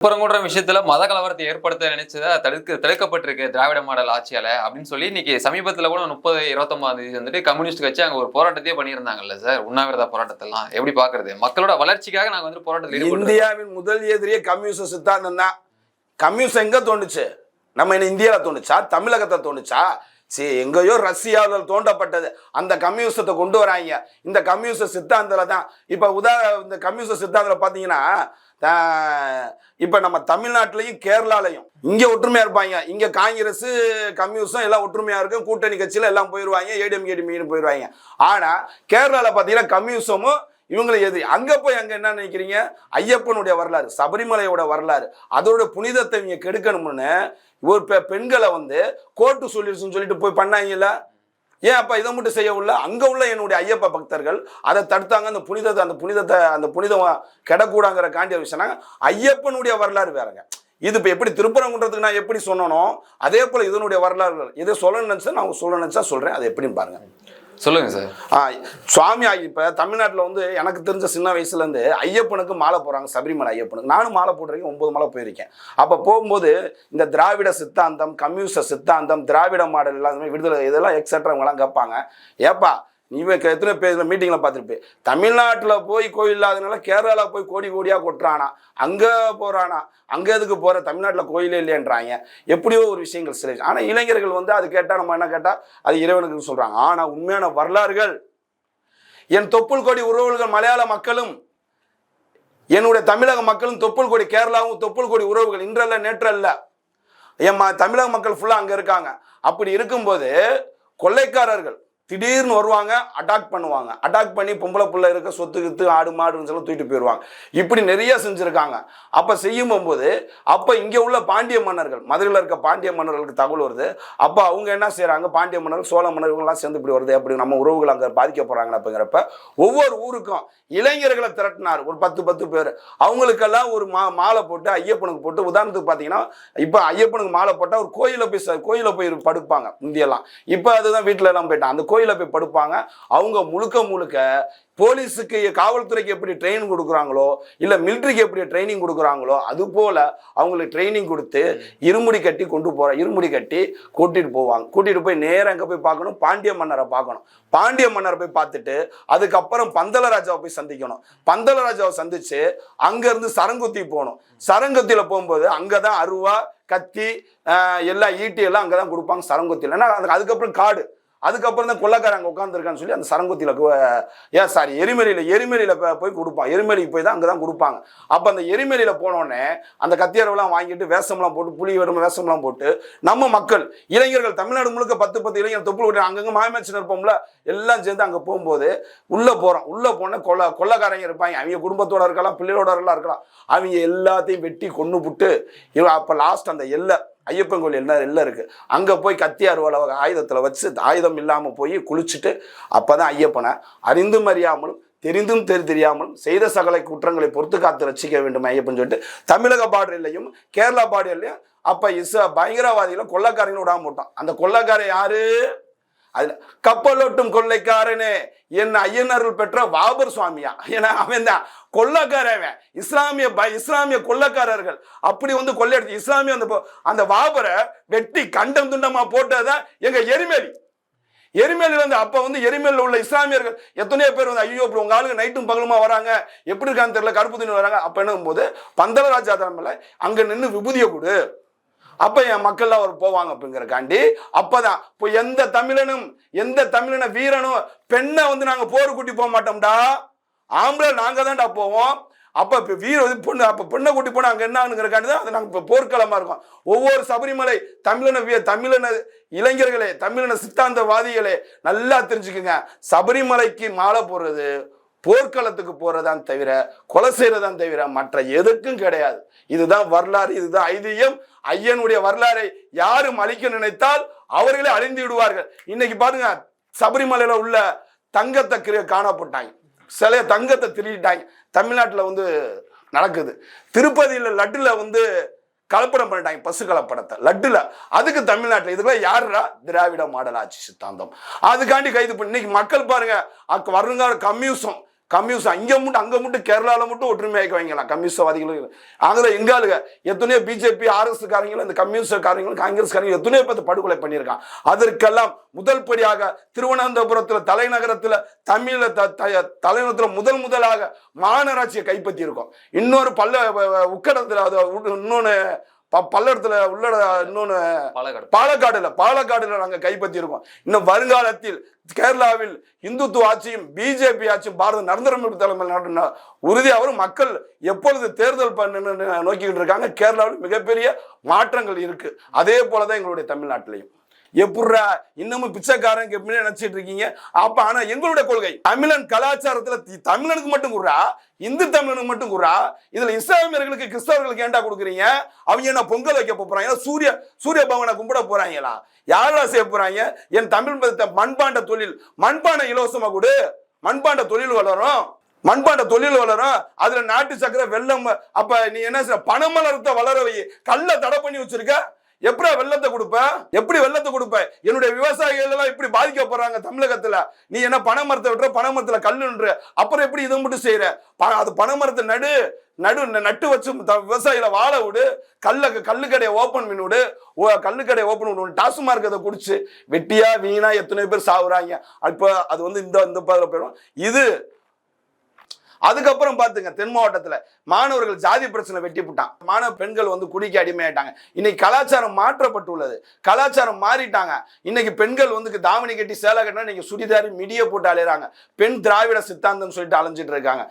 திருப்பரங்குன்ற விஷயத்துல மத கலவரத்தை ஏற்படுத்த நினைச்சதை தடுக்க தடுக்கப்பட்டிருக்கு திராவிட மாடல் ஆட்சியால அப்படின்னு சொல்லி இன்னைக்கு சமீபத்துல கூட முப்பது இருபத்தொன்பதாம் தேதி வந்துட்டு கம்யூனிஸ்ட் கட்சி அங்க ஒரு போராட்டத்தையே பண்ணியிருந்தாங்கல்ல சார்? உண்ணாவிரத போராட்டத்தெல்லாம். எப்படி பாக்குறது? மக்களோட வளர்ச்சிக்காக நாங்க வந்து போராட்டத்தில் இந்தியாவின் முதல் எதிரியே கம்யூனிஸ்ட் சித்தாந்தம் தான் கம்யூனிஸ்ட் எங்க தோணுச்சு? நம்ம என்ன இந்தியாவில் தோணுச்சா? தமிழகத்தை தோணுச்சா? சரி எங்கேயோ ரஷ்யாவில் தோண்டப்பட்டது. அந்த கம்யூனிஸ்டத்தை கொண்டு வராங்க. இந்த கம்யூனிஸ்ட சித்தாந்தத்தில் தான் இப்போ உதா இந்த கம்யூனிஸ்ட சித்தாந்தத்தில் பார்த்தீங்கன்னா இப்போ நம்ம தமிழ்நாட்டிலையும் கேரளாலையும் இங்கே ஒற்றுமையாக இருப்பாங்க. இங்கே காங்கிரஸ் கம்யூனிஸ்டும் எல்லாம் ஒற்றுமையாக இருக்கும். கூட்டணி கட்சியில் எல்லாம் போயிடுவாங்க ஏடிஎம் கேடிஎம் போயிடுவாங்க ஆனால் கேரளாவில் பார்த்தீங்கன்னா கம்யூனிசமும் இவங்களை எது அங்கே போய் அங்கே என்ன நினைக்கிறீங்க? ஐயப்பனுடைய வரலாறு சபரிமலையோட வரலாறு அதோட புனிதத்தை இவங்க கெடுக்கணும்னு ஒரு பெ- பெண்களை வந்து கோர்ட்டு சொல்லிடுச்சுன்னு சொல்லிட்டு போய் பண்ணாங்கல்ல? ஏன் அப்போ இதை மட்டும் செய்ய உள்ள? அங்கே உள்ள என்னுடைய ஐயப்ப பக்தர்கள் அதை தடுத்தாங்க அந்த புனிதத்தை அந்த புனிதத்தை அந்த புனிதம் கெடக்கூடாங்கிற காண்டிய சொன்னாங்க. ஐயப்பனுடைய வரலாறு வேறங்க. இது இப்போ எப்படி திருப்பரங்குன்றதுக்கு நான் எப்படி சொன்னனோ அதே போல் இதனுடைய வரலாறு இதை சொல்லணும்னு நினச்சா நான் சொல்ல நினச்சா சொல்கிறேன் அதை எப்படின்னு பாருங்கள் சொல்லுங்க சார். ஆ, சுவாமி ஆகி இப்போ தமிழ்நாட்டில் வந்து எனக்கு தெரிஞ்ச சின்ன வயசுலேருந்து ஐயப்பனுக்கு மாலை போடுறாங்க சபரிமலை ஐயப்பனுக்கு. நானும் மாலை போட்டிருக்கேன் ஒன்பது மாலை போயிருக்கேன். அப்போ போகும்போது இந்த திராவிட சித்தாந்தம் கம்யூனிஸ்ட சித்தாந்தம் திராவிட மாடல் எல்லாமே விடுதலை இதெல்லாம் எக்ஸட்ரா இவங்கெல்லாம் கேட்பாங்க. ஏப்பா நீவே எத்தனை பேர் மீட்டிங்கில் பார்த்துருப்பேன் தமிழ்நாட்டில் போய் கோயில் இல்லாதனால கேரளாவில் போய் கோடி கோடியாக கொட்டுறானா. அங்கே போகிறானா அங்கே எதுக்கு போகிற தமிழ்நாட்டில் கோயிலே இல்லைன்றாங்க. எப்படியோ ஒரு விஷயங்கள் சிலை ஆனால் இளைஞர்கள் வந்து அது கேட்டால் நம்ம என்ன கேட்டால் அது இறைவனுக்கு சொல்கிறாங்க ஆனால் உண்மையான வரலாறுகள் என் தொப்புள் கொடி உறவுகள் மலையாள மக்களும் என்னுடைய தமிழக மக்களும் தொப்புள் கொடி கேரளாவும் தொப்புள் கொடி உறவுகள் இன்றல்ல நேற்றல்ல. என் ம- தமிழக மக்கள் ஃபுல்லாக அங்கே இருக்காங்க. அப்படி இருக்கும்போது கொள்ளைக்காரர்கள் திடீர்னு வருவாங்க அட்டாக் பண்ணுவாங்க. அட்டாக் பண்ணி பொம்பளை பிள்ளை இருக்க சொத்து கித்து ஆடு மாடுன்னு சொல்லி தூக்கிட்டு போயிடுவாங்க இப்படி நிறைய செஞ்சுருக்காங்க. அப்போ செய்யும் போது அப்போ இங்கே உள்ள பாண்டிய மன்னர்கள் மதுரையில் இருக்க பாண்டிய மன்னர்களுக்கு தகவல் வருது. அப்போ அவங்க என்ன செய்கிறாங்க பாண்டிய மன்னர்கள் சோழ மன்னர்கள்லாம் சேர்ந்து இப்படி வருது. அப்படி நம்ம உறவுகள் அங்கே பாதிக்க போகிறாங்க அப்படிங்கிறப்ப ஒவ்வொரு ஊருக்கும் இளைஞர்களை திரட்டினார். ஒரு பத்து பத்து பேர். அவங்களுக்கெல்லாம் ஒரு மா மாலை போட்டு ஐயப்பனுக்கு போட்டு உதாரணத்துக்கு பார்த்தீங்கன்னா இப்போ ஐயப்பனுக்கு மாலை போட்டால் ஒரு கோயிலில் போய் கோயிலில் போய் படுப்பாங்க முந்தியெல்லாம். இப்போ அதுதான் வீட்டில் எல்லாம் போயிட்டான் அந்த கோயில் கோயிலில் போய் படுப்பாங்க. அவங்க முழுக்க முழுக்க போலீஸுக்கு காவல்துறைக்கு எப்படி ட்ரைனிங் கொடுக்குறாங்களோ இல்லை மிலிட்ரிக்கு எப்படி ட்ரைனிங் கொடுக்குறாங்களோ அது போல் அவங்களுக்கு ட்ரைனிங் கொடுத்து இருமுடி கட்டி கொண்டு போகிற இருமுடி கட்டி கூட்டிகிட்டு போவாங்க. கூட்டிகிட்டு போய் நேராக அங்கே போய் பார்க்கணும் பாண்டிய மன்னரை பார்க்கணும். பாண்டிய மன்னரை போய் பார்த்துட்டு அதுக்கப்புறம் பந்தலராஜாவை போய் சந்திக்கணும். பந்தலராஜாவை சந்தித்து அங்கேருந்து சரங்குத்தி போகணும். சரங்குத்தியில் போகும்போது அங்கே தான் அருவா கத்தி எல்லா ஈட்டி எல்லாம் அங்கே தான் கொடுப்பாங்க சரங்குத்தியில். ஏன்னா அதுக்கப்புறம் காடு. அதுக்கப்புறம் தான் கொள்ளக்காரங்க உட்காந்துருக்கான்னு சொல்லி அந்த சரங்குத்தியில் ஏன் சாரி எரிமலையில் எரிமலையில் போய் கொடுப்பான். எரிமலைக்கு போய் தான் அங்கே தான் கொடுப்பாங்க. அப்போ அந்த எரிமலையில் போனோடனே அந்த கத்தியரவெல்லாம் வாங்கிட்டு வேஷம்லாம் போட்டு புளி வரும் வேஷம்லாம் போட்டு நம்ம மக்கள் இளைஞர்கள் தமிழ்நாடு முழுக்க பத்து பத்து இளைஞர் தொப்புள் விட்டு அங்கங்கே மாயமேச்சு இருப்போம்ல எல்லாம் சேர்ந்து அங்கே போகும்போது உள்ளே போகிறோம் உள்ளே போனால் கொள்ள கொள்ளக்காரங்க இருப்பாங்க. அவங்க குடும்பத்தோட இருக்கலாம் பிள்ளையோட இருக்கலாம் அவங்க எல்லாத்தையும் வெட்டி கொன்று புட்டு அப்போ லாஸ்ட் அந்த எல்லை ஐயப்பன் கோயில் என்ன எல்லாம் இருக்குது அங்கே போய் கத்தியார் அருவாளை ஆயுதத்தில் வச்சு ஆயுதம் இல்லாமல் போய் குளிச்சுட்டு அப்போ தான் ஐயப்பனை அறிந்தும் அறியாமலும் தெரிந்தும் தெரி தெரியாமலும் செய்த சகல குற்றங்களை பொறுத்து காத்து ரசிக்க வேண்டும் ஐயப்பன் சொல்லிட்டு தமிழக பார்டர்லையும் கேரளா பார்டர்லையும் அப்போ இச பயங்கரவாதிகளை கொள்ளக்காரங்களும் விடாம போட்டான் அந்த கொள்ளக்காரன் யாரு? அதில் கப்பலோட்டும் கொள்ளைக்காரனே என்ன ஐயனர்கள் பெற்ற வாபர் சுவாமியா? ஏன்னா அவன் தான் கொள்ளக்காரவன் இஸ்லாமிய ப- இஸ்லாமிய கொள்ளக்காரர்கள். அப்படி வந்து கொள்ளையடிச்சு இஸ்லாமிய அந்த அந்த வாபரை வெட்டி கண்டம் துண்டமா போட்டதான் எங்க எரிமேலி? எரிமேலில இருந்து அப்போ வந்து எரிமேலில் உள்ள இஸ்லாமியர்கள் எத்தனையோ பேர் வந்து ஐயோ இப்படி உங்க ஆளுங்க நைட்டும் பகலுமா வராங்க? எப்படி இருக்கான்னு தெரியல கருப்பு துணி வராங்க. அப்போ என்னும் போது பந்தலராஜா தலைமையில அங்கே நின்று விபூதியை கொடு. அப்ப என் மக்கள்லாம் அவர் போவாங்க அப்படிங்கிறக்காண்டி அப்பதான். இப்போ எந்த தமிழனும் எந்த தமிழன வீரனும் பெண்ணை வந்து நாங்க போர் கூட்டி போக மாட்டோம்டா. ஆம்பளை நாங்க தான்டா போவோம். அப்ப இப்ப வீர பொண்ணு அப்ப பெண்ணை கூட்டி போனா அங்க என்னங்கிறக்காண்டி தான் அது நாங்க இப்ப போர்க்களமா இருக்கோம். ஒவ்வொரு சபரிமலை தமிழன வீ- தமிழன இளைஞர்களே தமிழன சித்தாந்தவாதிகளே நல்லா தெரிஞ்சுக்குங்க. சபரிமலைக்கு மாலை போடுறது போர்க்களத்துக்கு போறதான் தவிர கொலை செய்யறதான் தவிர மற்ற எதுக்கும் கிடையாது. இதுதான் வரலாறு இதுதான் ஐதீகம். ஐயனுடைய வரலாறை யாரும் அழிக்க நினைத்தால் அவர்களே அழிந்து விடுவார்கள். இன்னைக்கு பாருங்க சபரிமலையில உள்ள தங்கத்தை கிர- காணப்பட்டாங்க. சிலைய தங்கத்தை திருடிட்டாங்க. தமிழ்நாட்டில் வந்து நடக்குது. திருப்பதியில் லட்டுல வந்து கலப்படம் பண்ணிட்டாங்க பசு கலப்படத்தை. லட்டுல. அதுக்கு தமிழ்நாட்டில் இதுக்குள்ள யாருடா? திராவிட மாடல் ஆட்சி சித்தாந்தம். அதுக்காண்டி கைது பண்ணி இன்னைக்கு மக்கள் பாருங்க அக்கு வருங்கால கம்யூசம் கம்யூனிஸ்ட் அங்கே மட்டும் அங்கே மட்டும் கேரளாவில் மட்டும் ஒற்றுமையாக்கி வைங்கலாம் கம்யூனிஸ்டவாதிகளும் அதில் எங்காளுங்க எத்தனையோ பிஜேபி ஆர்எஸ் காரங்களும் இந்த கம்யூனிஸ்டக்காரங்களும் காங்கிரஸ் காரங்களும் எத்தனையோ பேர் படுகொலை பண்ணியிருக்கான் அதற்கெல்லாம் முதல் படியாக திருவனந்தபுரத்தில் தலைநகரத்தில் தமிழில் த- த- தலைநகரத்தில் முதல் முதலாக மாநகராட்சியை கைப்பற்றியிருக்கோம். இன்னொரு பல்ல உக்கடத்தில் அது இன்னொன்று ப- பல்லடத்துல உள்ள இன்னொன்னு பாலக்காடு. பாலக்காடுல பாலக்காடுல நாங்க கைப்பற்றி இருக்கோம் இன்னும் வருங்காலத்தில் கேரளாவில் இந்துத்துவ ஆட்சியும் பிஜேபி ஆட்சியும் பாரத நரேந்திர தலைமையில் உறுதியாகவும் மக்கள் எப்பொழுது தேர்தல் பண்ண நோக்கிக்கிட்டு இருக்காங்க கேரளாவில் மிகப்பெரிய மாற்றங்கள் இருக்கு. அதே போலதான் எங்களுடைய தமிழ்நாட்டிலையும். எப்படிரா இன்னமும் பிச்சைக்காரன் எப்படின்னு நினைச்சிட்டு இருக்கீங்க? அப்ப ஆனா எங்களுடைய கொள்கை. தமிழன் கலாச்சாரத்துல தி- தமிழனுக்கு மட்டும் குறா இந்து தமிழனுக்கு மட்டும் குறா இதுல இஸ்லாமியர்களுக்கு கிறிஸ்தவர்களுக்கு ஏன்டா கொடுக்குறீங்க? அவங்க என்ன பொங்கல் வைக்க போறாங்க? சூரிய சூரிய பவனை கும்பிட போறாங்களா? யாரா செய்ய போறாங்க? என் தமிழ் மதத்தை மண்பாண்ட தொழில் மண்பாண்ட இலவசமா கொடு. மண்பாண்ட தொழில் வளரும். மண்பாண்ட தொழில் வளரும். அதுல நாட்டு சக்கரை வெள்ளம் அப்ப நீ என்ன செய்ய வளர வை. கல்ல தடை பண்ணி வச்சிருக்க. எப்படி வெள்ளத்தை கொடுப்பேன் எப்படி வெள்ளத்தை கொடுப்ப? என்னுடைய விவசாயிகள் எல்லாம் இப்படி பாதிக்கப்படுறாங்க தமிழகத்துல. நீ என்ன பனை மரத்தை விட்டுற? பனை மரத்துல கல்லுன்ற அப்புறம் எப்படி இதை மட்டும் செய்யற ப- அது பனை மரத்தை நடு நடு நட்டு வச்சு த- விவசாயிகளை வாழ விடு. கல்ல கல்லுக்கடையை ஓப்பன் பண்ணி விடு. ஓ கல்லுக்கடையை ஓப்பன் பண்ணி விடு. டாஸ்மார்க் அதை குடிச்சு வெட்டியா வீணா எத்தனை பேர் சாகுறாங்க இப்போ அது வந்து இந்த இந்த பாதில் போயிடும். இது அதுக்கப்புறம் பார்த்துங்க தென் மாவட்டத்தில் மாணவர்கள் ஜாதி பிரச்சனை வெட்டி போட்டான் மாணவ பெண்கள் வந்து குடிக்க அடிமையாயிட்டாங்க. இன்னைக்கு கலாச்சாரம் மாற்றப்பட்டுள்ளது. கலாச்சாரம் மாறிட்டாங்க. இன்னைக்கு பெண்கள் வந்து தாவணி கட்டி சேலை கட்டினா இன்னைக்கு சுடிதாரி மிடிய போட்டு அலையிறாங்க. பெண் திராவிட சித்தாந்தம் சொல்லிட்டு அலைஞ்சிட்டு இருக்காங்க.